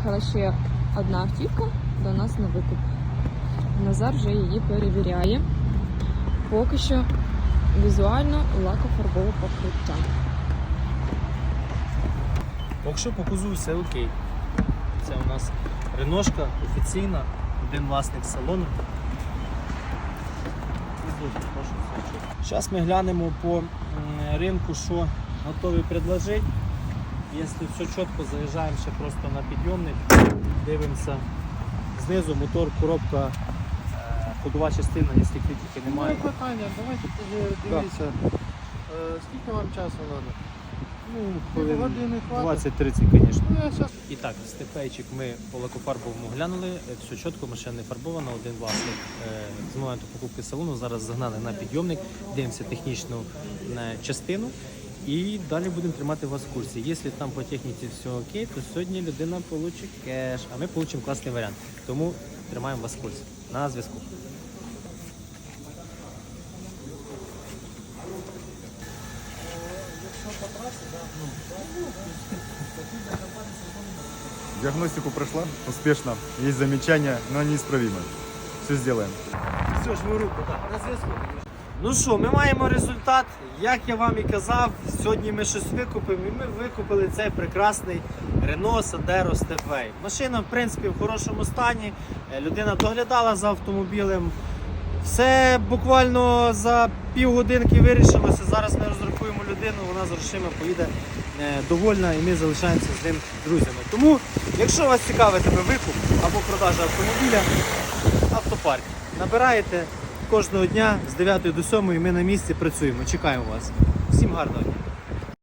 приїхала ще одна автівка до нас на викуп. Назар вже її перевіряє. Поки що візуально лакофарбове покриття. Поки що по кузу все окей. Це у нас реношка офіційна, один власник салону. Зараз ми глянемо по ринку, що готові предложити. Якщо все чітко, заїжджаємо ще просто на підйомник, дивимося знизу мотор, коробка, е, ходова частина, якщо критики немає. Немає питання, давайте дивіться. Е, Скільки вам часу треба? Ну, Пів години хватить. 20-30, звісно. Ну, І так, степейчик ми по лакофарбовому глянули, е, все чітко, машина не фарбована, один власник з моменту покупки салону. Зараз загнали на підйомник, дивимося технічну частину і далі будемо тримати вас в курсі. Якщо там по техніці все окей, то сьогодні людина получить кеш, а ми получимо класний варіант. Тому тримаємо вас в курсі. На зв'язку. Диагностику прошла успешно. Есть замечания, но они исправимы. Все сделаем. Все ж руку, так, на зв'язку. Ну що, ми маємо результат. Як я вам і казав, сьогодні ми щось викупимо, і ми викупили цей прекрасний Renault Sandero Stepway. Машина, в принципі, в хорошому стані. Е, Людина доглядала за автомобілем. Все буквально за півгодинки вирішилося. Зараз ми розрахуємо людину, вона з грошима поїде е, довольна і ми залишаємося з ним друзями. Тому, якщо вас цікавить тебе викуп або продажа автомобіля, автопарк. Набираєте кожного дня з 9 до 7 ми на місці працюємо. Чекаємо вас. Всім гарного дня.